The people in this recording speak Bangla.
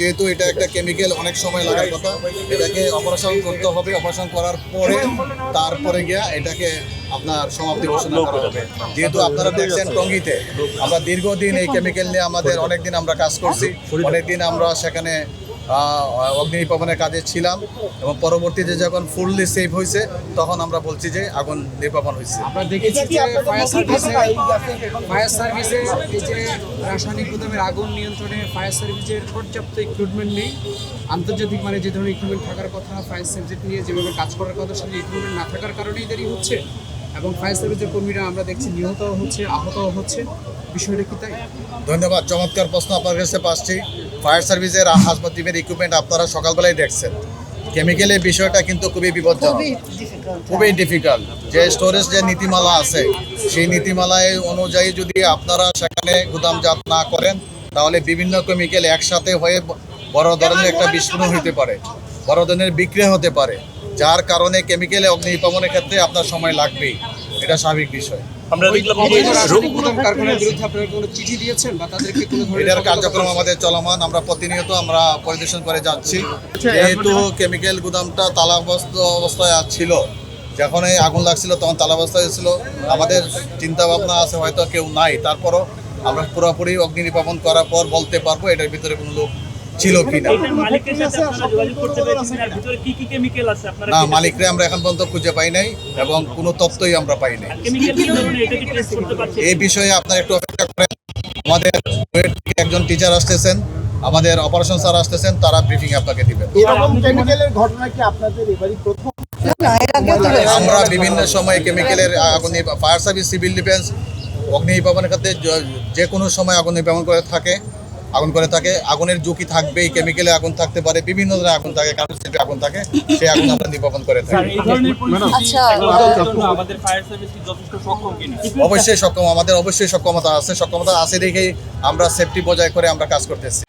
যেহেতু এটা একটা কেমিক্যাল অনেক সময় লাগার কথা। এটাকে অপারেশন করতে হবে। অপারেশন করার পরে, তারপরে গিয়া এটাকে আপনার সমাপ্তি ঘোষণা করা হবে। যেহেতু আপনারা দেখছেন টঙ্গিতে, আমরা দীর্ঘদিন এই কেমিক্যাল নিয়ে আমাদের অনেকদিন আমরা কাজ করছি। অনেকদিন আমরা সেখানে অগ্নি নির্বাপনের কাজে ছিলাম এবং পরবর্তীতে যখন ফুললি সেভ হয়েছে তখন আমরা বলছি যে আগুন নির্বাপন হয়েছে। আমরা দেখেছি যে ফায়ার সার্ভিসে ফায়ার সার্ভিসে এই যে রাসায়নিক গুদামের আগুন নিয়ন্ত্রণে ফায়ার সার্ভিসের পর্যাপ্ত ইকুইপমেন্ট নেই। আন্তর্জাতিক মানে যে ধরনের ইকুইপমেন্ট থাকার কথা ফায়ার সার্ভিস নিয়ে যেভাবে কাজ করার কথা সেই ইকুইপমেন্ট না থাকার কারণেই দেরি হচ্ছে। এবং ফায়ার সার্ভিসের কর্মীরা আমরা দেখছি নিহত হচ্ছে আহত হচ্ছে। বিষয়টা কি তাই? ধন্যবাদ। চমৎকার প্রশ্ন আপনার কাছে পাচ্ছি। ফায়ার সার্ভিসের হাসপাতাল টিমের ইকুইপমেন্ট আপনারা সকালবেলায় দেখছেন। কেমিক্যালের বিষয়টা কিন্তু খুবই বিপজ্জনক। খুবই ডিফিকাল্ট যে স্টোরেজ যে নীতিমালা আছে সেই নীতিমালায় অনুযায়ী যদি আপনারা সেখানে গুদামজাত না করেন তাহলে বিভিন্ন কেমিক্যাল একসাথে হয়ে বড় ধরনের একটা বিস্ফোরণ হতে পারে বড় ধরনের বিক্রিয়া হতে পারে। যার কারণে কেমিক্যালে অগ্নি নির্বাপনের ক্ষেত্রে আপনার সময় লাগবেই। এটা স্বাভাবিক বিষয়। আমরা দেখলাম এটার কার্যক্রম আমাদের চলমান আমরা প্রতিনিয়ত আমরা পরিদর্শন করে যাচ্ছি। যেহেতু কেমিক্যাল গুদামটা তালাবস্ত অবস্থায় ছিল যখন এই আগুন লাগছিল তখন তালাবস্থায় ছিল। আমাদের চিন্তা ভাবনা আছে হয়তো কেউ নাই। তারপরও আমরা পুরোপুরি অগ্নি নির্বাপন করার পর বলতে পারব এটার ভিতরে কোনো লোক ছিল কিনা। এটার মালিকের সাথে আপনারা যোগাযোগ করতে পেরেছেন? আর ভিতরে কি কি কেমিক্যাল আছে আপনারা না মালিকরে আমরা এখন পর্যন্ত খুঁজে পাই নাই এবং কোনো তথ্যই আমরা পাই নাই। এই বিষয়ে আপনারা একটু অপেক্ষা করেন। আমাদের একজন টিচার আসতেছেন আমাদের অপারেশন স্যার আসতেছেন তারা ব্রিফিং আপনাকে দিবেন। ঘটনা কি আপনাদের এবারই প্রথম? আমরা বিভিন্ন সময় কেমিক্যালের আগুন ফায়ার সার্ভিস সিভিল ডিফেন্স অগ্নি নির্বাপনের ক্ষেত্রে য- যে কোনো সময় আগুন নির্বাপন করে থাকে। আগুন করে থাকে। আগুনের ঝুঁকি থাকবেই কেমিক্যালে আগুন থাকতে পারে বিভিন্ন ধরনের আগুন থাকে কারণ সেটা আগুন থাকে সেই আগুন আমরা নির্বাপন করে থাকি। আচ্ছা, মোকাবেলার জন্য আমাদের ফায়ার সার্ভিস কি যথেষ্ট সক্ষম কিনা? অবশ্যই সক্ষম আমাদের অবশ্যই সক্ষমতা আছে। সক্ষমতা আছে দেখেই আমরা সেফটি বজায় করে আমরা কাজ করতেছি।